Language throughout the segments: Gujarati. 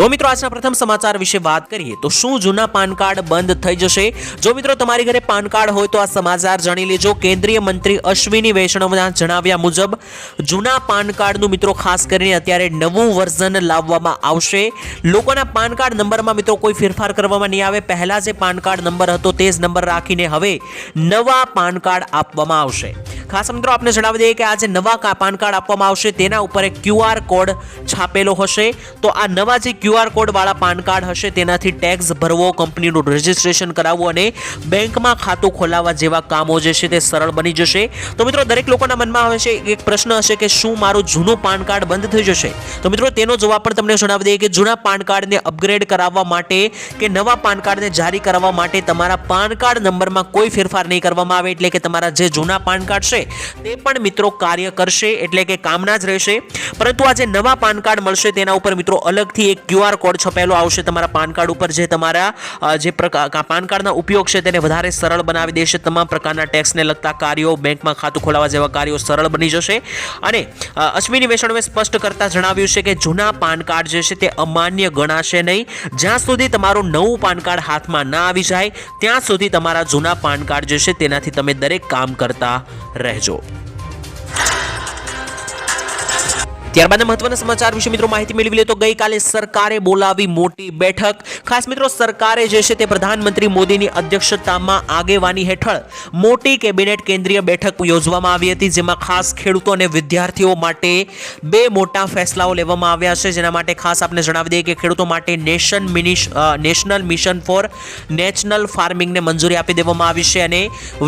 તો મિત્રો, આજના પ્રથમ સમાચાર વિશે વાત કરીએ તો શું જૂના પાન કાર્ડ બંધ થઈ જશે? જો મિત્રો, તમારી ઘરે પાન કાર્ડ હોય તો આ સમાચાર જાણી લેજો. કેન્દ્રીય મંત્રી અશ્વિની વૈષ્ણવના જણાવ્યા મુજબ, જૂના પાન કાર્ડનું મિત્રો, ખાસ કરીને અત્યારે નવું વર્ઝન લાવવામાં આવશે. લોકોના પાન કાર્ડ નંબરમાં મિત્રો, કોઈ ફેરફાર કરવામાં નહીં આવે. પહેલા જે પાન કાર્ડ નંબર હતો, તે જ નંબર રાખીને હવે નવા પાન કાર્ડ આપવામાં આવશે. ખાસ મિત્રો, આપને જણાવી દઈએ કે આ જે નવા પાન કાર્ડ આપવામાં આવશે. તેના ઉપર એક ક્યુઆર કોડ છાપેલો હશે. તો આ નવા જે ક્યુઆર કોડ વાળા પાન કાર્ડ હશે, તેનાથી ટેક્સ ભરવો, કંપનીનું રજિસ્ટ્રેશન કરાવવું અને બેંકમાં ખાતું ખોલાવવા જેવા કામો જે છે તે સરળ બની જશે. તો મિત્રો, દરેક લોકોના મનમાં આવે છે, એક પ્રશ્ન હશે કે શું મારું જૂનું પાન કાર્ડ બંધ થઈ જશે? તો મિત્રો, તેનો જવાબ પણ તમને જણાવી દઈએ કે જૂના પાન કાર્ડને અપગ્રેડ કરાવવા માટે કે નવા પાન કાર્ડને જારી કરાવવા માટે તમારા પાન કાર્ડ નંબરમાં કોઈ ફેરફાર નહીં કરવામાં આવે, એટલે કે તમારા જે જૂના પાન કાર્ડ છે તે પણ મિત્રો કાર્ય કરશે, એટલે કે કામના જ રહેશે. પરંતુ આ જે નવા પાન કાર્ડ મળશે તેના ઉપર મિત્રો અલગથી એક ક્યુઆર કોડ છપાયેલો આવશે તમારા પાન કાર્ડ ઉપર, જે તમારા જે પ્રકાર પાન કાર્ડના ઉપયોગ છે તેને વધારે સરળ બનાવી દેશે. તમામ પ્રકારના ટેક્સને લગતા કાર્યો બેંકમાં ખાતું ખોલાવવા જેવા કાર્યો સરળ બની જશે. અને અશ્વિની વૈષ્ણવે સ્પષ્ટ કરતાં જણાવ્યું છે કે જૂના પાન કાર્ડ જે છે તે અમાન્ય ગણાશે નહીં. જ્યાં સુધી તમારું નવું પાન કાર્ડ હાથમાં ના આવી જાય, ત્યાં સુધી તમારા જૂના પાન કાર્ડ જે છે તેનાથી તમે દરેક કામ કરતા રહેજો. ત્યારબાદ મહત્વના સમાચાર વિશે મિત્રો માહિતી મેળવી લે તો ગઈકાલે સરકારે બોલાવી મોટી બેઠક. ખાસ મિત્રો સરકારે જે છે તે પ્રધાનમંત્રી મોદીની અધ્યક્ષતામાં આગેવાની હેઠળ મોટી કેબિનેટ કેન્દ્રીય બેઠક યોજવામાં આવી હતી, જેમાં ખાસ ખેડૂતો અને વિદ્યાર્થીઓ માટે બે મોટા ફેસલાઓ લેવામાં આવ્યા છે. જેના માટે ખાસ આપને જણાવી દઈએ કે ખેડૂતો માટે nation mission national mission for national ફાર્મિંગને મંજૂરી આપી દેવામાં આવી છે અને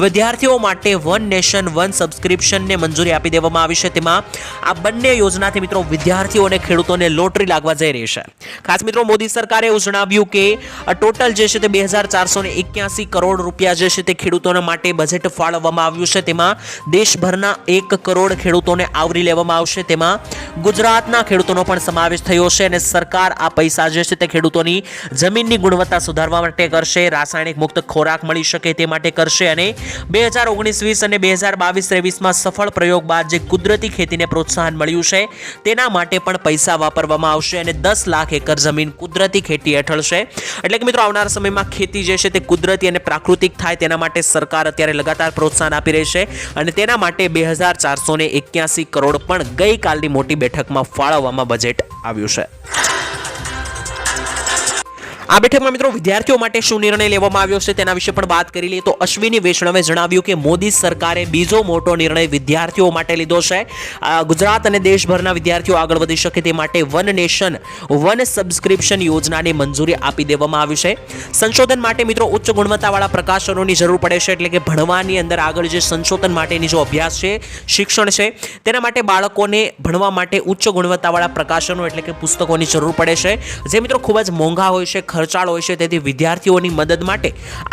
વિદ્યાર્થીઓ માટે વન નેશન વન સબસ્ક્રિપ્શનને મંજૂરી આપી દેવામાં આવી છે. તેમાં આ બંને યોજનાથી મિત્રો વિદ્યાર્થીઓ અને ખેડૂતોને લોટરી લાગવા જઈ રહી છે. ખાસ મિત્રો, મોદી સરકારે એવું જણાવ્યું કે ટોટલ જે છે તે બે હજાર ચારસો એક્યાસી કરોડ રૂપિયા જે છે તે ખેડૂતોના માટે બજેટ ફાળવવામાં આવ્યું છે. તેમાં દેશભરના એક કરોડ ખેડૂતોને આવરી લેવામાં આવશે. તેમાં ગુજરાતના ખેડૂતોનો પણ સમાવેશ થયો છે અને સરકાર આ પૈસા જે છે તે ખેડૂતોની જમીનની ગુણવત્તા સુધારવા માટે કરશે, રાસાયણિક મુક્ત ખોરાક મળી શકે તે માટે કરશે અને બે હજાર ઓગણીસ વીસ અને બે હજાર બાવીસ ત્રેવીસમાં સફળ પ્રયોગ બાદ જે કુદરતી ખેતીને પ્રોત્સાહન મળ્યું છે તેના માટે પણ પૈસા વાપરવામાં આવશે અને દસ લાખ એકર જમીન કુદરતી ખેતી હેઠળ છે. એટલે કે મિત્રો, આવનારા સમયમાં ખેતી જે છે તે કુદરતી અને પ્રાકૃતિક થાય તેના માટે સરકાર અત્યારે લગાતાર પ્રોત્સાહન આપી રહી છે અને તેના માટે બે હજાર ચારસો એક્યાસી કરોડ પણ ગઈકાલની મોટી બેઠકમાં ફાળવવામાં બજેટ આવ્યું છે. આ બેઠકમાં મિત્રો વિદ્યાર્થીઓ માટે શું નિર્ણય લેવામાં આવ્યો છે તેના વિશે પણ વાત કરી લઈએ તો અશ્વિની વૈષ્ણવે જણાવ્યું કે મોદી સરકારે બીજો મોટો નિર્ણય વિદ્યાર્થીઓ માટે લીધો છે. ગુજરાત અને દેશભરના વિદ્યાર્થીઓ આગળ વધી શકે તે માટે વન નેશન, વન સબસ્ક્રિપ્શન યોજનાને મંજૂરી આપી દેવામાં આવી છે. સંશોધન માટે મિત્રો ઉચ્ચ ગુણવત્તાવાળા પ્રકાશનોની જરૂર પડે છે એટલે કે ભણવાની અંદર આગળ જે સંશોધન માટેની જો અભ્યાસ છે, શિક્ષણ છે, તેના માટે બાળકોને ભણવા માટે ઉચ્ચ ગુણવત્તાવાળા પ્રકાશનો એટલે કે પુસ્તકોની જરૂર પડે છે. જે મિત્રો ખૂબ જ મોંઘા હોય છે ખર્ચાળ હોય છે, તેથી વિદ્યાર્થીઓની મદદ માટે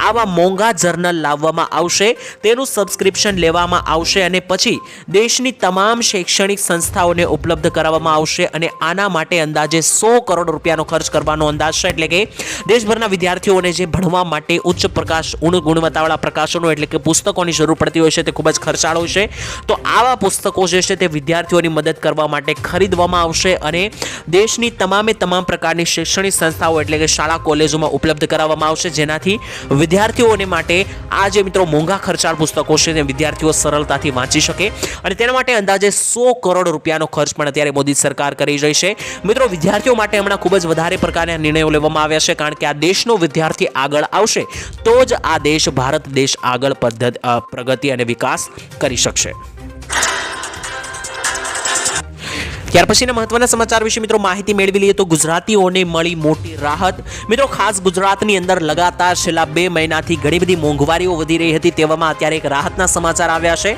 આવા મોંઘા જર્નલ લાવવામાં આવશે, તેનું સબસ્ક્રિપ્શન લેવામાં આવશે અને પછી દેશની તમામ શૈક્ષણિક સંસ્થાઓને ઉપલબ્ધ કરાવવામાં આવશે અને આના માટે અંદાજે સો કરોડ રૂપિયાનો ખર્ચ કરવાનો અંદાજ છે. એટલે કે દેશભરના વિદ્યાર્થીઓને જે ભણવા માટે ઉચ્ચ પ્રકાશ ગુણવત્તાવાળા પ્રકાશનો એટલે કે પુસ્તકોની જરૂર પડતી હોય છે, તે ખૂબ જ ખર્ચાળ હોય છે. તો આવા પુસ્તકો જે છે, તે વિદ્યાર્થીઓની મદદ કરવા માટે ખરીદવામાં આવશે અને દેશની તમામે તમામ પ્રકારની શૈક્ષણિક સંસ્થાઓ એટલે કે શાળા કોલેજોમાં ઉપલબ્ધ કરાવવામાં આવશે. જેનાથી વિદ્યાર્થીઓને માટે આ જે મિત્રો મોંઘા ખર્ચાળ પુસ્તકો છે તે વિદ્યાર્થીઓ સરળતાથી વાંચી શકે અને તેના માટે અંદાજે સો કરોડ રૂપિયાનો ખર્ચ પણ અત્યારે મોદી સરકાર કરી રહી છે. મિત્રો, વિદ્યાર્થીઓ માટે હમણાં ખૂબ જ વધારે પ્રકારના નિર્ણયો લેવામાં આવ્યા છે, કારણ કે આ દેશનો વિદ્યાર્થી આગળ આવશે, તો જ આ દેશ ભારત દેશ આગળ પદ્ધત પ્રગતિ અને વિકાસ કરી શકશે. ત્યાર પછીના મહત્વના સમાચાર વિશે મિત્રો માહિતી મેળવી લઈએ તો ગુજરાતીઓને મળી મોટી રાહત. મિત્રો ખાસ ગુજરાતની અંદર લગાતાર છેલ્લા બે મહિનાથી ઘણી બધી મોંઘવારીઓ વધી રહી હતી તેવામાં અત્યારે એક રાહતના સમાચાર આવ્યા છે.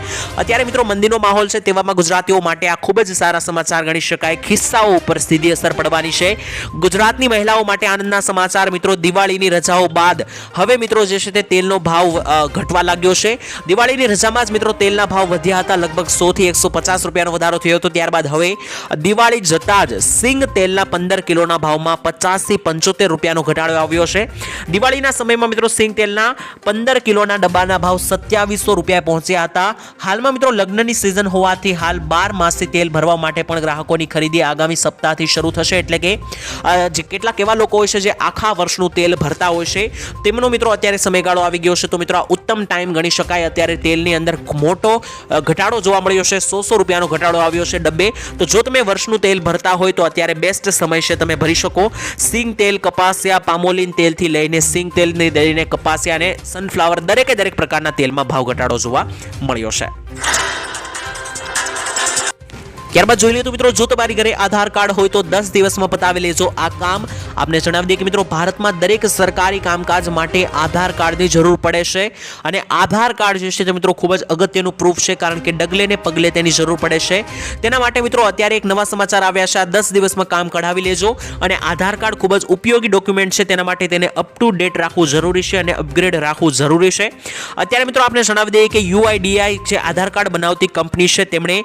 અત્યારે મિત્રો મંદીનો માહોલ છે તેવામાં ગુજરાતીઓ માટે આ ખૂબ જ સારા સમાચાર ગણી શકાય. ખિસ્સાઓ ઉપર સીધી અસર પડવાની છે. ગુજરાતની મહિલાઓ માટે આનંદના સમાચાર મિત્રો દિવાળીની રજાઓ બાદ. હવે મિત્રો જે છે તે તેલનો ભાવ ઘટવા લાગ્યો છે. દિવાળીની રજામાં જ મિત્રો તેલના ભાવ વધ્યા હતા લગભગ સોથી એકસો પચાસ રૂપિયાનો વધારો થયો હતો. ત્યારબાદ હવે દિવાળી જતાં જ સિંગ તેલના પંદર કિલોના ભાવમાં પચાસથી પંચોતેર રૂપિયાનો ઘટાડો આવ્યો છે. દિવાળીના સમયમાં મિત્રો સિંગ તેલના પંદર કિલોના ડબ્બાના ભાવ સત્યાવીસો રૂપિયા પહોંચ્યા હતા. હાલમાં મિત્રો લગ્નની સિઝન હોવાથી હાલ બાર માસથી તેલ ભરવા માટે પણ ગ્રાહકોની ખરીદી આગામી સપ્તાહથી શરૂ થશે. એટલે કે જે કેટલાક એવા લોકો હોય છે જે આખા વર્ષનું તેલ ભરતા હોય છે. તેમનો મિત્રો અત્યારે સમયગાળો આવી ગયો છે. તો મિત્રો આ ઉત્તમ ટાઈમ ગણી શકાય. અત્યારે તેલની અંદર મોટો ઘટાડો જોવા મળ્યો છે. સો સો રૂપિયાનો ઘટાડો આવ્યો છે ડબ્બે. તો જો તમે વર્ષનું તેલ ભરતા હોય તો અત્યારે બેસ્ટ સમય છે તમે ભરી શકો. સિંગ તેલ, કપાસિયા, પામોલિન તેલથી લઈને સિંગ તેલની લઈને કપાસિયા અને સનફ્લાવર દરેકે દરેક પ્રકારના તેલમાં ભાવ ઘટાડો જોવા મળ્યો છે. ત્યારબાદ જોઈ લઈએ તો મિત્રો, જો તમારી ઘરે આધાર કાર્ડ હોય તો દસ દિવસમાં પતાવી લેજો આ કામ. આપને જણાવી દઈએ કે મિત્રો, ભારતમાં દરેક સરકારી કામકાજ માટે આધાર કાર્ડની જરૂર પડે છે. અને આધાર કાર્ડ જે છે તે મિત્રો, ખૂબ જ અગત્યનું પ્રૂફ છે, કારણ કે ડગલે ને પગલે તેની જરૂર પડે છે. તેના માટે મિત્રો, અત્યારે એક નવા સમાચાર આવ્યા છે. આ દસ દિવસમાં કામ કઢાવી લેજો અને આધાર કાર્ડ ખૂબ જ ઉપયોગી ડોક્યુમેન્ટ છે. તેના માટે તેને અપ ટુ ડેટ રાખવું જરૂરી છે અને અપગ્રેડ રાખવું જરૂરી છે. અત્યારે મિત્રો આપણે જણાવી દઈએ કે યુઆઈડીઆઈ જે આધાર કાર્ડ બનાવતી કંપની છે, તેમણે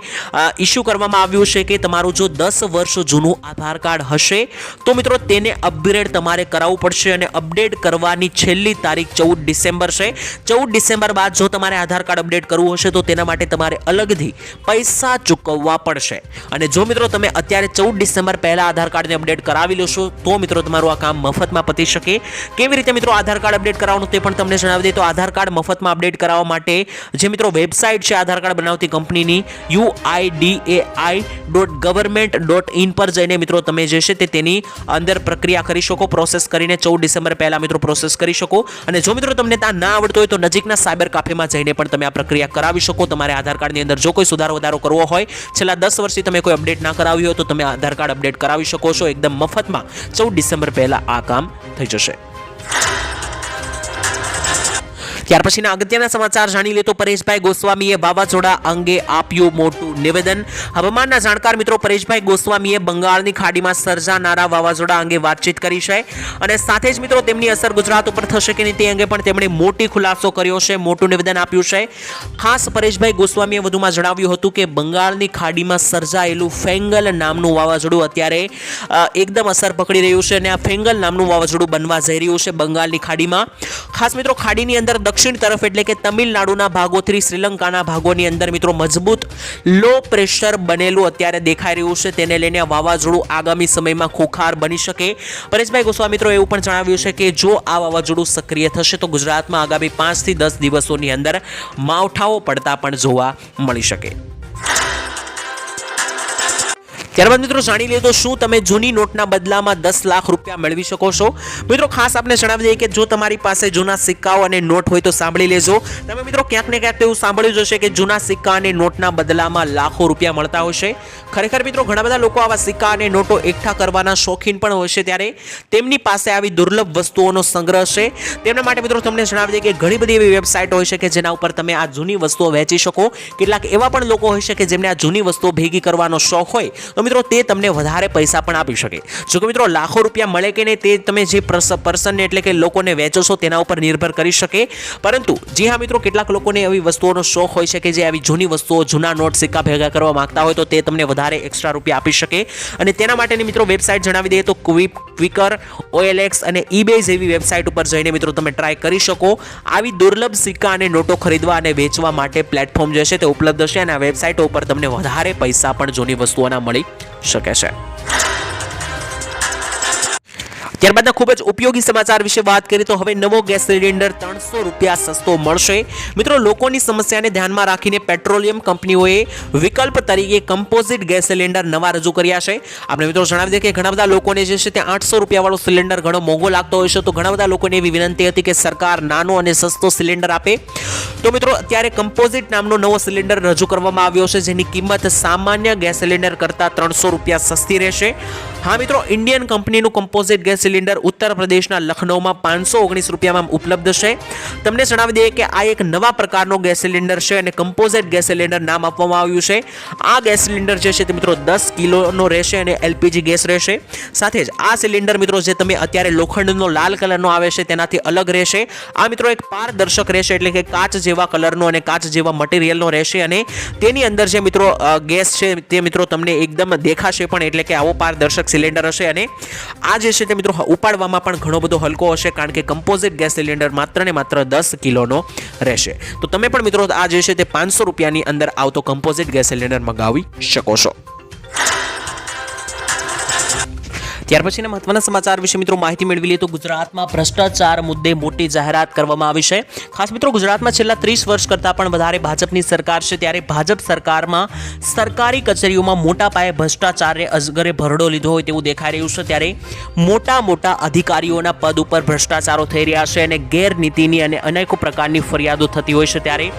ઇસ્યુ કરવામાં આવ્યું છે કે તમારું જો દસ વર્ષ જૂનું આધાર કાર્ડ હશે, તો મિત્રો તેને અપગ્રેડ તમારે કરાવવું પડશે અને અપડેટ કરવાની છેલ્લી તારીખ ચૌદ ડિસેમ્બર છે. ચૌદ ડિસેમ્બર બાદ જો તમારે આધાર કાર્ડ અપડેટ કરવું હશે, તો તેના માટે તમારે અલગથી પૈસા ચૂકવવા પડશે. અને જો મિત્રો તમે અત્યારે ચૌદ ડિસેમ્બર પહેલાં આધાર કાર્ડને અપડેટ કરાવી લેશો, તો મિત્રો તમારું આ કામ મફતમાં પતી શકે. કેવી રીતે મિત્રો આધાર કાર્ડ અપડેટ કરાવવાનું તે પણ તમને જણાવી દઈએ. તો આધાર કાર્ડ મફતમાં અપડેટ કરાવવા માટે જે મિત્રો વેબસાઇટ છે આધાર કાર્ડ બનાવતી કંપનીની UIDAI dot government dot in પર જઈને મિત્રો તમે જે છે તે તેની અંદર પ્રક્રિયા કરી શકો પ્રોસેસ કરીને ચૌદ ડિસેમ્બર પહેલાં મિત્રો પ્રોસેસ કરી શકો. અને જો મિત્રો તમને ત્યાં ના આવડતો હોય તો નજીકના સાયબર કાફેમાં જઈને પણ તમે આ પ્રક્રિયા કરાવી શકો. તમારે આધાર કાર્ડની અંદર જો કોઈ સુધારો વધારો કરવો હોય, છેલ્લા દસ વર્ષથી તમે કોઈ અપડેટ ના કરાવ્યું હોય તો તમે આધાર કાર્ડ અપડેટ કરાવી શકો છો. એકદમ મફતમાં ચૌદ ડિસેમ્બર પહેલાં આ કામ થઈ જશે. ત્યાર પછીના અગત્યના સમાચાર જાણી લે તો પરેશભાઈ ગોસ્વામીએ વાવાઝોડા અંગે આપ્યું મોટું નિવેદન. હવામાનના જાણકાર મિત્રો, પરેશભાઈ ગોસ્વામીએ બંગાળની ખાડીમાં સર્જાનારા વાવાઝોડા અંગે વાતચીત કરી છે અને સાથે જ મિત્રો, તેમની અસર ગુજરાત ઉપર થશે કે નહીં તે અંગે પણ તેમણે મોટી ખુલાસો કર્યો છે, મોટું નિવેદન આપ્યું છે. ખાસ પરેશભાઈ ગોસ્વામીએ વધુમાં જણાવ્યું હતું કે બંગાળની ખાડીમાં સર્જાયેલું ફેંગલ નામનું વાવાઝોડું અત્યારે એકદમ અસર પકડી રહ્યું છે અને આ ફેંગલ નામનું વાવાઝોડું બનવા જઈ રહ્યું છે બંગાળની ખાડીમાં. ખાસ મિત્રો ખાડીની અંદર દક્ષિણ તરફ એટલે કે તમિલનાડુના ભાગોથી શ્રીલંકાના ભાગોની અંદર મિત્રો મજબૂત લો પ્રેશર બનેલું અત્યારે દેખાઈ રહ્યું છે. તેને લઈને વાવાઝોડું આગામી સમયમાં ખોખાર બની શકે. પરેશભાઈ ગોસ્વામી મિત્રો એવું પણ જણાવ્યું છે કે જો આ વાવાઝોડું સક્રિય થશે તો ગુજરાતમાં આગામી પાંચથી દસ દિવસોની અંદર માવઠાઓ પડતા પણ જોવા મળી શકે. ત્યારબાદ મિત્રો જાણી લઈએ તો શું તમે જૂની નોટના બદલામાં દસ લાખ રૂપિયા મેળવી શકો છો? મિત્રો ખાસ આપને જણાવી દઈએ કે જો તમારી પાસે જૂના સિક્કાઓ અને નોટ હોય તો સાંભળી લેજો. તમે મિત્રો ક્યાંક ને ક્યાંક તો એવું સાંભળ્યું જ હશે કે જૂના સિક્કા અને નોટના બદલામાં લાખો રૂપિયા મળતા હોય છે ખરેખર મિત્રો ઘણા બધા લોકો આવા સિક્કા અને નોટો એકઠા કરવાના શોખીન પણ હોય છે ત્યારે તેમની પાસે આવી દુર્લભ વસ્તુઓનો સંગ્રહ છે તેમના માટે મિત્રો તમને જણાવી દઈએ કે ઘણી બધી એવી વેબસાઇટ હોય છે કે જેના ઉપર તમે આ જૂની વસ્તુઓ વેચી શકો. કેટલાક એવા પણ લોકો હોય છે કે જેમને આ જૂની વસ્તુઓ ભેગી કરવાનો શોખ હોય. તો મિત્રો, તે તમને વધારે પૈસા પણ આપી શકે. જો કે મિત્રો, લાખો રૂપિયા મળે કે નહીં તે તમે જે પર્સનને એટલે કે લોકોને વેચો છો તેના ઉપર નિર્ભર કરી શકે. પરંતુ, જી હા મિત્રો, કેટલાક લોકોને એવી વસ્તુઓનો શોખ હોય છે કે જે આવી જૂની વસ્તુઓ, જૂના નોટ સિક્કા ભેગા કરવા માંગતા હોય તો તે તમને વધારે એક્સ્ટ્રા રૂપિયા આપી શકે. અને તેના માટેની મિત્રો વેબસાઇટ જણાવી દઈએ તો ક્વિક ક્વિકર ઓએલએક્સ અને ઈબે જેવી વેબસાઇટ ઉપર જઈને મિત્રો તમે ટ્રાય કરી શકો. આવી દુર્લભ સિક્કા અને નોટો ખરીદવા અને વેચવા માટે પ્લેટફોર્મ જે છે તે ઉપલબ્ધ છે અને આ વેબસાઇટો ઉપર તમને વધારે પૈસા પણ જૂની વસ્તુઓના મળી શકે છે. ત્યારબાદના ખૂબ જ ઉપયોગી સમાચાર વિશે વાત કરીએ તો હવે નવો ગેસ સિલિન્ડર ત્રણસો રૂપિયા સસ્તો મળશે. મિત્રો, લોકોની સમસ્યાને ધ્યાનમાં રાખીને પેટ્રોલિયમ કંપનીઓએ વિકલ્પ તરીકે કમ્પોઝિટ ગેસ સિલિન્ડર નવા રજૂ કર્યા છે. આપણે મિત્રો જણાવી દઈએ કે ઘણા બધા લોકોને જે છે તે આઠસો રૂપિયાવાળો સિલિન્ડર ઘણો મોંઘો લાગતો હોય છે. તો ઘણા બધા લોકોને એવી વિનંતી હતી કે સરકાર નાનો અને સસ્તો સિલિન્ડર આપે. તો મિત્રો, અત્યારે કમ્પોઝિટ નામનો નવો સિલિન્ડર રજૂ કરવામાં આવ્યો છે, જેની કિંમત સામાન્ય ગેસ સિલિન્ડર કરતાં ત્રણસો રૂપિયા સસ્તી રહેશે. હા મિત્રો ઇન્ડિયન કંપનીનું કમ્પોઝિટ ગેસ સિલિન્ડર ઉત્તર પ્રદેશના લખનૌમાં પાંચસો ઓગણીસ રૂપિયામાં ઉપલબ્ધ છે. તમને જણાવી દઈએ કે આ એક નવા પ્રકારનો ગેસ સિલિન્ડર છે અને કમ્પોઝિટ ગેસ સિલિન્ડર નામ આપવામાં આવ્યું છે. આ ગેસ સિલિન્ડર જે છે તે મિત્રો દસ કિલોનો રહેશે અને એલપીજી ગેસ રહેશે. સાથે જ આ સિલિન્ડર મિત્રો જે તમે અત્યારે લોખંડનો, લાલ કલરનો આવે છે તેનાથી અલગ રહેશે. આ મિત્રો એક પારદર્શક રહેશે એટલે કે કાચ જેવા કલરનો અને કાચ જેવા મટીરિયલનો રહેશે અને તેની અંદર જે મિત્રો ગેસ છે તે મિત્રો તમને એકદમ દેખાશે પણ એટલે કે આવો પારદર્શક સિલિન્ડર હશે અને આ જે છે તે મિત્રો ઉપાડવામાં પણ ઘણો બધો હલકો હશે કારણ કે કમ્પોઝિટ ગેસ સિલિન્ડર માત્ર ને માત્ર દસ કિલોનો રહેશે. તો તમે પણ મિત્રો આ જે છે તે પાંચસો રૂપિયાની અંદર આવતો કમ્પોઝિટ ગેસ સિલિન્ડર મગાવી શકો છો. ત્યાર પછીના મહત્વના સમાચાર વિશે મિત્રો માહિતી મેળવી લઈએ તો ગુજરાતમાં ભ્રષ્ટાચાર મુદ્દે મોટી જાહેરાત કરવામાં આવી છે. ખાસ મિત્રો ગુજરાતમાં છેલ્લા ત્રીસ વર્ષ કરતાં પણ વધારે ભાજપની સરકાર છે. ત્યારે ભાજપ સરકારમાં સરકારી કચેરીઓમાં મોટા પાયે ભ્રષ્ટાચારે અજગરે ભરડો લીધો હોય તેવું દેખાઈ રહ્યું છે. ત્યારે મોટા મોટા અધિકારીઓના પદ ઉપર ભ્રષ્ટાચારો થઈ રહ્યા છે અને ગેરનીતિની અને અનેકો પ્રકારની ફરિયાદો થતી હોય છે. ત્યારે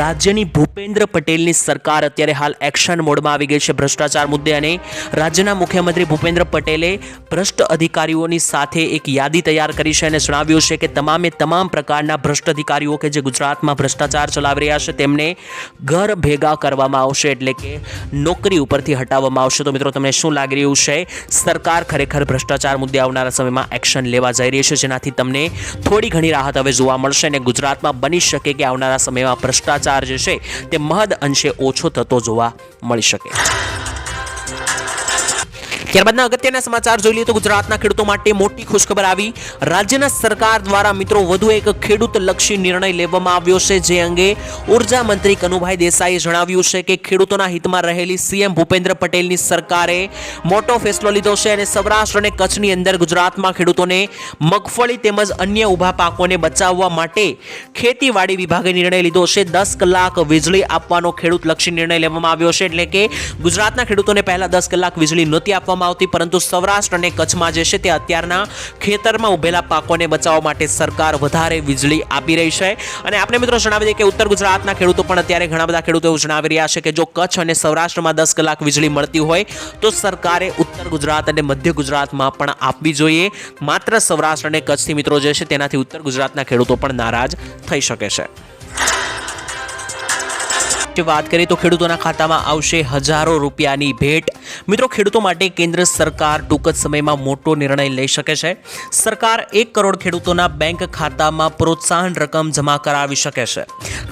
રાજ્યની ભૂપેન્દ્ર પટેલની સરકાર અત્યારે હાલ એક્શન મોડમાં આવી ગઈ છે ભ્રષ્ટાચાર મુદ્દે અને રાજ્યના મુખ્યમંત્રી ભૂપેન્દ્ર પટેલે ભ્રષ્ટ અધિકારીઓની સાથે એક યાદી તૈયાર કરી છે અને જણાવ્યું છે કે તમામે તમામ પ્રકારના ભ્રષ્ટ અધિકારીઓ કે જે ગુજરાતમાં ભ્રષ્ટાચાર ચલાવી રહ્યા છે, તેમને ઘર ભેગા કરવામાં આવશે એટલે કે નોકરી ઉપરથી હટાવવામાં આવશે. તો મિત્રો, તમને શું લાગી રહ્યું છે? સરકાર ખરેખર ભ્રષ્ટાચાર મુદ્દે આવનારા સમયમાં એક્શન લેવા જઈ રહી છે, જેનાથી તમને થોડી ઘણી રાહત હવે જોવા મળશે અને ગુજરાતમાં બની શકે કે આવનારા સમયમાં ભ્રષ્ટાચાર જે છે, તે મહદ અંશે ઓછો થતો જોવા મળી શકે. ત્યારબાદના અગત્યના સમાચાર જોઈ લઈએ તો ગુજરાતના ખેડૂતો માટે મોટી ખુશખબર આવી. રાજ્યના સરકાર દ્વારા મિત્રો વધુ એક ખેડૂત લક્ષી નિર્ણય લેવામાં આવ્યો છે, જે અંગે ઊર્જા મંત્રી કનુભાઈ દેસાઈએ જણાવ્યું છે કે ખેડૂતોના હિતમાં રહેલી સીએમ ભૂપેન્દ્ર પટેલની સરકારે મોટો ફેસલો લીધો છે અને સૌરાષ્ટ્ર અને કચ્છની અંદર ગુજરાતમાં ખેડૂતોને મગફળી તેમજ અન્ય ઊભા પાકોને બચાવવા માટે ખેતીવાડી વિભાગે નિર્ણય લીધો છે. દસ કલાક વીજળી આપવાનો ખેડૂત લક્ષી નિર્ણય લેવામાં આવ્યો છે, એટલે કે ગુજરાતના ખેડૂતોને પહેલા દસ કલાક વીજળી નહોતી આપવામાં આવતી, પરંતુ સૌરાષ્ટ્ર અને કચ્છમાં જે છે તે અત્યારના ખેતરમાં ઉભેલા પાકોને બચાવવા માટે સરકાર વધારે વીજળી આપી રહી છે. અને આપણે મિત્રો જણાવી દઈએ કે ઉત્તર ગુજરાતના ખેડૂતો પણ અત્યારે ઘણા બધા ખેડૂતો એવું જણાવી રહ્યા છે કે જો કચ્છ અને સૌરાષ્ટ્રમાં દસ કલાક વીજળી મળતી હોય, તો સરકારે ઉત્તર ગુજરાત અને મધ્ય ગુજરાતમાં પણ આપવી જોઈએ. માત્ર સૌરાષ્ટ્ર અને કચ્છથી મિત્રો જે છે તેનાથી ઉત્તર ગુજરાતના ખેડૂતો પણ નારાજ થઈ શકે છે. વાત કરીએ તો ખેડૂતોના ખાતામાં આવશે હજારો રૂપિયાની ભેટ મિત્રો, ખેડૂતો માટે કેન્દ્ર સરકાર ટૂંક જ સમયમાં મોટો નિર્ણય લઈ શકે છે. સરકાર એક કરોડ ખેડૂતોના બેંક ખાતામાં પ્રોત્સાહન રકમ જમા કરાવી શકે છે.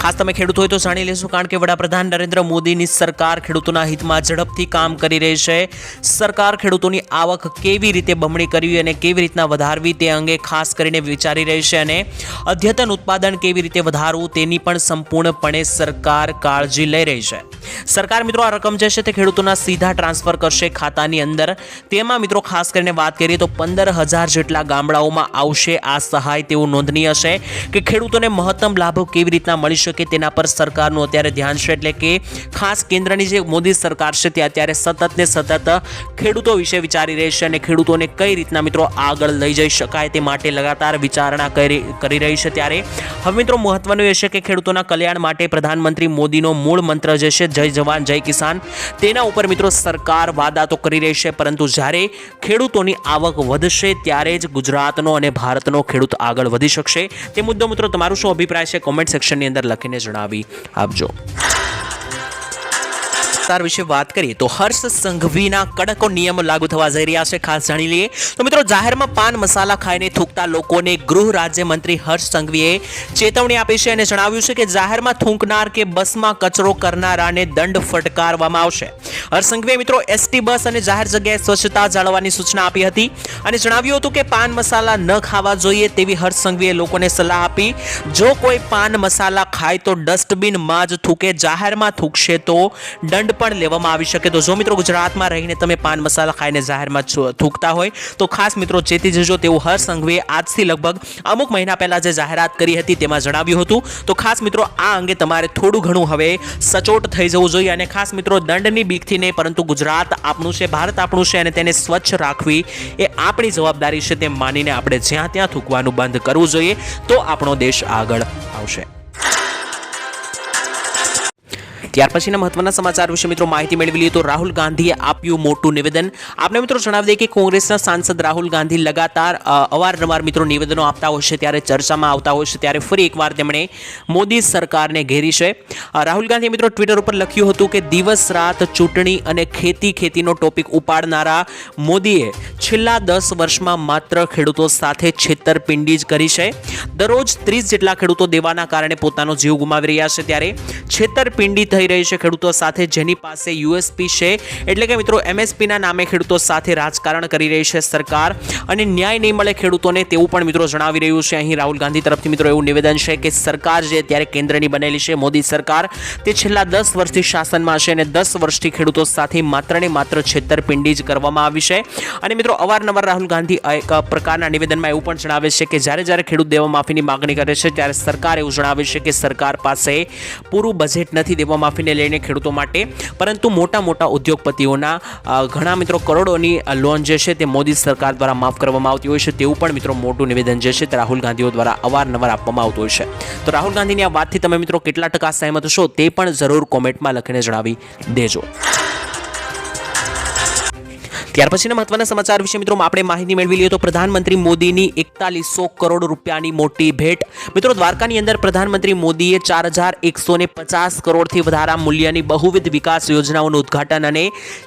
ખાસ તમે ખેડૂત હોય તો જાણી લેશું, કારણ કે વડાપ્રધાન નરેન્દ્ર મોદીની સરકાર ખેડૂતોના હિતમાં ઝડપથી કામ કરી રહી છે. સરકાર ખેડૂતોની આવક કેવી રીતે બમણી કરવી અને કેવી રીતના વધારવી તે અંગે ખાસ કરીને વિચારી રહી છે અને અદ્યતન ઉત્પાદન કેવી રીતે વધારવું તેની પણ સંપૂર્ણપણે સરકાર કાળજી લઈ રહી છે. સરકાર મિત્રો આ રકમ જે છે તે ખેડૂતોના સીધા ટ્રાન્સફર કરશે ખાતાની અંદર. તેમાં મિત્રો ખાસ કરીને વાત કરીએ તો પંદર હજાર જેટલા ગામડાઓમાં આવશે આ સહાય તેવું નોંધનીય છે કે ખેડૂતોને મહત્તમ લાભો કેવી રીતના મળી શકે તેના પર સરકારનું અત્યારે ધ્યાન છે એટલે કે ખાસ કેન્દ્રની જે મોદી સરકાર છે તે અત્યારે સતત ને સતત ખેડૂતો વિશે વિચારી રહી છે અને ખેડૂતોને કઈ રીતના મિત્રો આગળ લઈ જઈ શકાય તે માટે લગાતાર વિચારણા કરી રહી છે ત્યારે. હવે મિત્રો મહત્વનું એ છે કે ખેડૂતોના કલ્યાણ માટે પ્રધાનમંત્રી મોદીનો મૂળ મંત્ર જે છે જય જવાન, જય કિસાન. તેના ઉપર મિત્રો સરકાર વાદા તો કરી રહી છે, પરંતુ જ્યારે ખેડૂતોની આવક વધશે, ત્યારે જ ગુજરાતનો અને ભારતનો ખેડૂત આગળ વધી શકશે. તે મુદ્દો મિત્રો તમારું શું અભિપ્રાય છે? કોમેન્ટ સેક્શનની અંદર લખીને જણાવી આપજો. વિસ્તાર વિશે વાત કરીએ તો હર્ષ સંઘવીના કડકો નિયમો લાગુ થવા જઈ રહ્યા છે. ખાસ જાણી લઈએ તો મિત્રો જાહેરમાં પાન મસાલા ખાઈને થૂંકતા લોકોને ગૃહ રાજ્યમંત્રી હર્ષ સંઘવીએ ચેતવણી આપી છે અને જણાવ્યું છે કે જાહેરમાં થૂંકનાર કે બસમાં કચરો કરનારાને દંડ ફટકારવામાં આવશે. હર્ષ સંઘવીએ મિત્રો એસટી બસ અને જાહેર જગ્યાએ સ્વચ્છતા જાળવવાની સૂચના આપી હતી અને જણાવ્યું હતું કે પાન મસાલા ન ખાવા જોઈએ તેવી હર્ષ સંઘવીએ લોકોને સલાહ આપી. જો કોઈ પાન મસાલા ખાય તો ડસ્ટબિનમાં જ થૂકે, જાહેરમાં થૂકશે તો દંડ પણ લેવામાં આવી શકે. તો જો મિત્રો ગુજરાતમાં રહીને તમે પાન મસાલા ખાઈને જાહેરમાં થૂકતા હોય, તો ખાસ મિત્રો ચેતી જજો તેવું હર્ષ સંઘવીએ આજથી લગભગ અમુક મહિના પહેલાં જે જાહેરાત કરી હતી તેમાં જણાવ્યું હતું. તો ખાસ મિત્રો આ અંગે તમારે થોડું ઘણું હવે સચોટ થઈ જવું જોઈએ અને ખાસ મિત્રો દંડની બીકથી નહીં, પરંતુ ગુજરાત આપણું છે, ભારત આપણું છે અને તેને સ્વચ્છ રાખવી એ આપણી જવાબદારી છે તેમ માનીને આપણે જ્યાં ત્યાં થૂકવાનું બંધ કરવું જોઈએ, તો આપણો દેશ આગળ આવશે. ત્યાર પછીના મહત્વના સમાચાર વિશે મિત્રો માહિતી મેળવી લઈએ તો રાહુલ ગાંધીએ આપ્યું મોટું નિવેદન. આપને મિત્રો જણાવી દઈએ કે કોંગ્રેસના સાંસદ રાહુલ ગાંધી લગાતાર અવારનવાર મિત્રો નિવેદનો આપતા હોય છે, ત્યારે ચર્ચામાં આવતા હોય છે, ત્યારે ફરી એકવાર તેમણે મોદી સરકારને ઘેરી છે. રાહુલ ગાંધીએ મિત્રો ટ્વિટર ઉપર લખ્યું હતું કે દિવસ રાત ચૂંટણી અને ખેતી ખેતીનો ટોપિક ઉપાડનારા મોદીએ છેલ્લા દસ વર્ષમાં માત્ર ખેડૂતો સાથે છેતરપિંડી જ કરી છે. દરરોજ ત્રીસ જેટલા ખેડૂતો દેવાના કારણે પોતાનો જીવ ગુમાવી રહ્યા છે, ત્યારે છેતરપિંડી થઈ રહી છે ખેડૂતો સાથે, જેની પાસે યુએસપી છે. એટલે કે મિત્રો એમએસપીના નામે ખેડૂતો સાથે રાજકારણ કરી રહી છે સરકાર. અને ન્યાય નહીં મળે ખેડૂતોને તેવું પણ મિત્રો જણાવી રહ્યું છે. અહીં રાહુલ ગાંધી તરફથી મિત્રો એવું નિવેદન છે કે સરકાર જે અત્યારે કેન્દ્રની બનેલી છે, મોદી સરકાર, તે છેલ્લા દસ વર્ષથી શાસનમાં છે અને દસ વર્ષથી ખેડૂતો સાથે માત્ર ને માત્ર છેતરપિંડી જ કરવામાં આવી છે. અને મિત્રો, અવારનવાર રાહુલ ગાંધી એક પ્રકારના નિવેદનમાં એવું પણ જણાવે છે કે જ્યારે જ્યારે ખેડૂત દેવા માફીની માગણી કરે છે, ત્યારે સરકાર એવું જણાવે છે કે સરકાર પાસે પૂરું બજેટ નથી દેવા માફીને લઈને ખેડૂતો માટે. પરંતુ મોટા મોટા ઉદ્યોગપતિઓના ઘણા મિત્રો કરોડોની લોન જે છે તે મોદી સરકાર દ્વારા માફ કરવામાં આવતી હોય છે તેવું પણ મિત્રો મોટું નિવેદન જે છે તે રાહુલ ગાંધીઓ દ્વારા અવારનવાર આપવામાં આવતું હોય છે. તો રાહુલ ગાંધીની આ વાતથી તમે મિત્રો કેટલા ટકા સહેમત છો તે પણ જરૂર કોમેન્ટમાં લખીને જણાવી દેજો. ત્યાર પછીના મહત્વના સમાચાર વિશે મિત્રો, આપણે માહિતી મેળવી લઈએ તો પ્રધાનમંત્રી મોદીની એકતાલીસો કરોડ રૂપિયાની મોટી ભેટ. મિત્રો, દ્વારકાની અંદર પ્રધાનમંત્રી મોદીએ ચાર હજાર એકસો ને પચાસ કરોડથી વધારા મૂલ્યની બહુવિધ વિકાસ યોજનાઓનું ઉદ્ઘાટન અને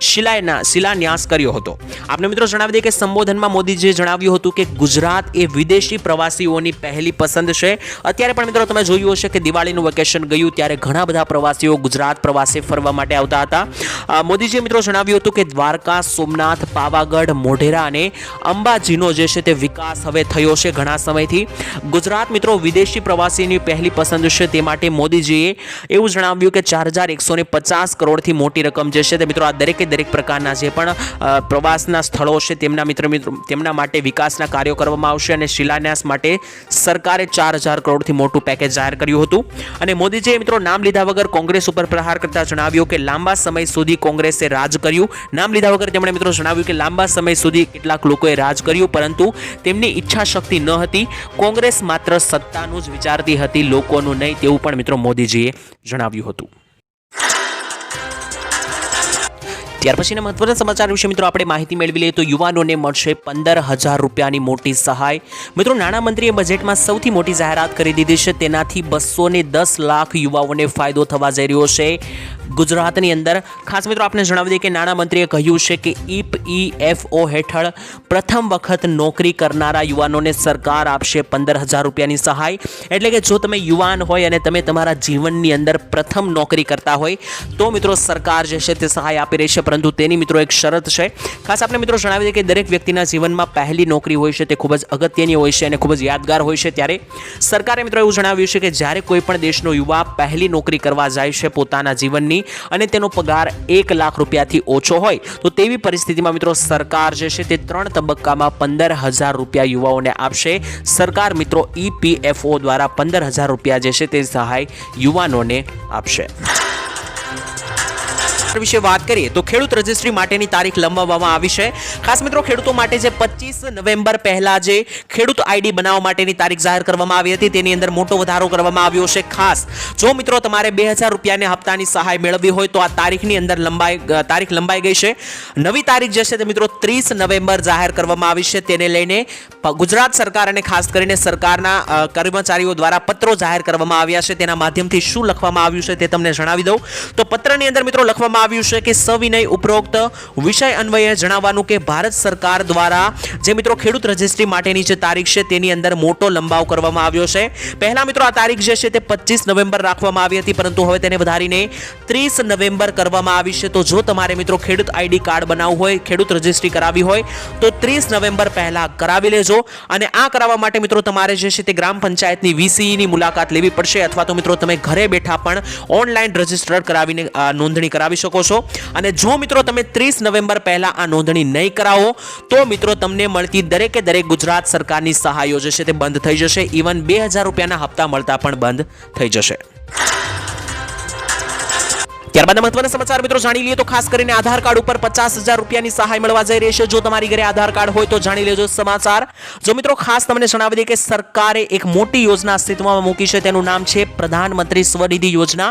શિલાયના, શિલાન્યાસ કર્યો હતો. આપણે મિત્રો જણાવી દઈએ કે સંબોધનમાં મોદીજીએ જણાવ્યું હતું કે ગુજરાત એ વિદેશી પ્રવાસીઓની પહેલી પસંદ છે. અત્યારે પણ મિત્રો તમે જોયું હશે કે દિવાળીનું વેકેશન ગયું ત્યારે ઘણા બધા પ્રવાસીઓ ગુજરાત પ્રવાસે ફરવા માટે આવતા હતા. મોદીજીએ મિત્રો જણાવ્યું હતું કે દ્વારકા, સોમનાથ પાવાગઢ, મોઢેરા અને અંબાજીનો જે છે તે વિકાસ હવે થયો છે ઘણા સમયથી. ગુજરાત મિત્રો વિદેશી પ્રવાસીની પહેલી પસંદ છે તે માટે મોદીજીએ એવું જણાવ્યું કે ચાર હજાર એકસો ને પચાસ કરોડથી મોટી રકમ જે છે તે મિત્રો આ દરેકે દરેક પ્રકારના જે પણ પ્રવાસના સ્થળો છે તેમના મિત્ર મિત્રો, તેમના માટે વિકાસના કાર્યો કરવામાં આવશે અને શિલાન્યાસ માટે સરકારે ચાર હજાર કરોડથી મોટું પેકેજ જાહેર કર્યું હતું. અને મોદીજીએ મિત્રો નામ લીધા વગર કોંગ્રેસ ઉપર પ્રહાર કરતા જણાવ્યું કે લાંબા સમય સુધી કોંગ્રેસે રાજ કર્યું. નામ લીધા વગર તેમણે મિત્રો જણાવ્યું કે લાંબા સમય સુધી કેટલાક લોકોએ રાજ કર્યું, પરંતુ તેમની ઈચ્છા શક્તિ ન હતી. કોંગ્રેસ માત્ર સત્તાનું જ વિચારતી હતી, લોકોનું નહીં તેવું પણ મિત્રો મોદીજીએ જણાવ્યું હતું. ત્યાર પછીના મહત્વના સમાચાર વિશે મિત્રો આપણે માહિતી મેળવી લઈએ તો યુવાનોને મળશે પંદર હજાર રૂપિયાની મોટી સહાય. મિત્રો, નાણામંત્રીએ બજેટમાં સૌથી મોટી જાહેરાત કરી દીધી છે. તેનાથી બસો દસ લાખ યુવાઓને ફાયદો થવા જઈ રહ્યો છે ગુજરાતની અંદર. ખાસ મિત્રો આપણે જણાવી દઈએ કે નાણામંત્રીએ કહ્યું છે કે ઈપ ઈએફઓ હેઠળ પ્રથમ વખત નોકરી કરનારા યુવાનોને સરકાર આપશે પંદર હજાર રૂપિયાની સહાય. એટલે કે જો તમે યુવાન હોય અને તમે તમારા જીવનની અંદર પ્રથમ નોકરી કરતા હોય, તો મિત્રો સરકાર જે છે તે સહાય આપી રહી છે. પરંતુ તેની મિત્રો એક શરત છે. ખાસ આપણે મિત્રો જણાવી દઈએ કે દરેક વ્યક્તિના જીવનમાં પહેલી નોકરી હોય છે તે ખૂબ જ અગત્યની હોય છે અને ખૂબ જ યાદગાર હોય છે ત્યારે સરકારે મિત્રો એવું જણાવ્યું છે કે જ્યારે કોઈ પણ દેશનો યુવા પહેલી નોકરી કરવા જાય છે પોતાના જીવનની અને તેનો પગાર એક લાખ રૂપિયાથી ઓછો હોય, તો તેવી પરિસ્થિતિમાં મિત્રો સરકાર જે છે તે ત્રણ તબક્કામાં પંદર હજાર રૂપિયા યુવાઓને આપશે. સરકાર મિત્રો ઈપીએફઓ દ્વારા પંદર હજાર રૂપિયા જે છે તે સહાય યુવાનોને આપશે. વિશે વાત કરીએ તો ખેડૂત રજિસ્ટ્રી માટેની તારીખ લંબાવવામાં આવી છે. ખાસ મિત્રો, ખેડૂતો માટે જે પચીસ નવેમ્બર પહેલા જે ખેડૂત આઈડી બનાવવા માટેની તારીખ જાહેર કરવામાં આવી હતી, તેની અંદર મોટો વધારો કરવામાં આવ્યો છે. ખાસ જો મિત્રો તમારે બે રૂપિયાની હપ્તાની સહાય મેળવવી હોય તો આ તારીખની અંદર લંબાઈ તારીખ લંબાઈ ગઈ છે. નવી તારીખ જે છે તે મિત્રો ત્રીસ નવેમ્બર જાહેર કરવામાં આવી છે. તેને લઈને ગુજરાત સરકાર અને ખાસ કરીને સરકારના કર્મચારીઓ દ્વારા પત્રો જાહેર કરવામાં આવ્યા છે. તેના માધ્યમથી શું લખવામાં આવ્યું છે તે તમને જણાવી દઉં. તો પત્રની અંદર મિત્રો લખવામાં આવ્યું છે કે સવિનય ઉપરોક્ત વિષય અન્વયે જણાવવાનું કે ભારત સરકાર દ્વારા જે મિત્રો ખેડૂત રજિસ્ટ્રી માટેની જે તારીખ છે તેની અંદર મોટો લંબાવ કરવામાં આવ્યો છે. પહેલા મિત્રો આ તારીખ જે છે તે પચીસ નવેમ્બર રાખવામાં આવી હતી, પરંતુ હવે તેને વધારીને ત્રીસ નવેમ્બર કરવામાં આવી છે. તો જો તમારે મિત્રો ખેડૂત આઈડી કાર્ડ બનાવવું હોય, ખેડૂત રજિસ્ટ્રી કરાવી હોય, તો ત્રીસ નવેમ્બર પહેલા કરાવી લેજો. અને આ કરાવવા માટે મિત્રો તમારે જે છે તે ગ્રામ પંચાયતની વીસીઈની મુલાકાત લેવી પડશે, અથવા તો મિત્રો તમે ઘરે બેઠા પણ ઓનલાઈન રજિસ્ટર કરાવીને નોંધણી કરાવી શકો છો. અને જો મિત્રો તમે ત્રીસ નવેમ્બર પહેલા આ નોંધણી નહીં કરાવો, તો મિત્રો તમને મળતી દરેકે દરેક ગુજરાત સરકારની સહાયો જે છે, તે બંધ થઈ જશે. ઇવન બે હજાર રૂપિયાના હપ્તા મળતા પણ બંધ થઈ જશે. ત્યારબાદ મહત્વના સમાચાર મિત્રો જાણી લઈએ તો ખાસ કરીને આધાર કાર્ડ ઉપર પચાસ હજાર રૂપિયાની સહાય મળવા જઈ રહી જો તમારી ઘરે આધાર કાર્ડ હોય તો જાણી લેજો સમાચાર. જો મિત્રો ખાસ તમને જણાવી દઈએ કે સરકારે એક મોટી યોજના અસ્તિત્વમાં મૂકી છે. તેનું નામ છે પ્રધાનમંત્રી સ્વનિધિ યોજના.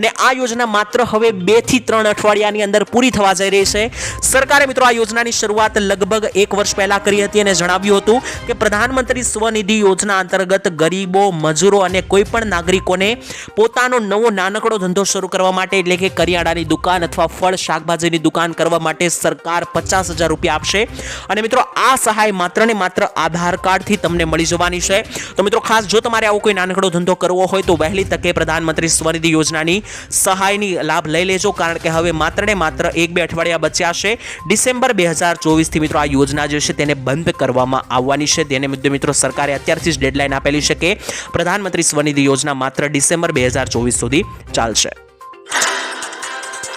અને આ યોજના માત્ર હવે બેથી ત્રણ અઠવાડિયાની અંદર પૂરી થવા જઈ રહી છે. સરકારે મિત્રો આ યોજનાની શરૂઆત લગભગ એક વર્ષ પહેલા કરી હતી અને જણાવ્યું હતું કે પ્રધાનમંત્રી સ્વનિધિ યોજના અંતર્ગત ગરીબો, મજૂરો અને કોઈ પણ નાગરિકોને પોતાનો નવો નાનકડો ધંધો શરૂ કરવા માટે એટલે કે કરિયાણાની દુકાન અથવા ફળ શાકભાજીની દુકાન કરવા માટે સરકાર પચાસ હજાર રૂપિયા આપશે. અને મિત્રો, આ સહાય માત્ર ને માત્ર આધાર કાર્ડથી તમને મળી જવાની છે. તો મિત્રો, ખાસ જો તમારે આવો કોઈ નાનકડો ધંધો કરવો હોય તો વહેલી તકે પ્રધાનમંત્રી સ્વનિધિ યોજનાની સહાયની લાભ લઈ લેજો. કારણ કે હવે માત્ર ને માત્ર એક બે અઠવાડિયા બચ્યા છે. ડિસેમ્બર બે હજાર ચોવીસથી મિત્રો, આ યોજના જે છે તેને બંધ કરવામાં આવવાની છે. તેને મુદ્દે મિત્રો, સરકારે અત્યારથી જ ડેડલાઇન આપેલી છે કે પ્રધાનમંત્રી સ્વનિધિ યોજના માત્ર ડિસેમ્બર બે હજાર ચોવીસ સુધી ચાલશે.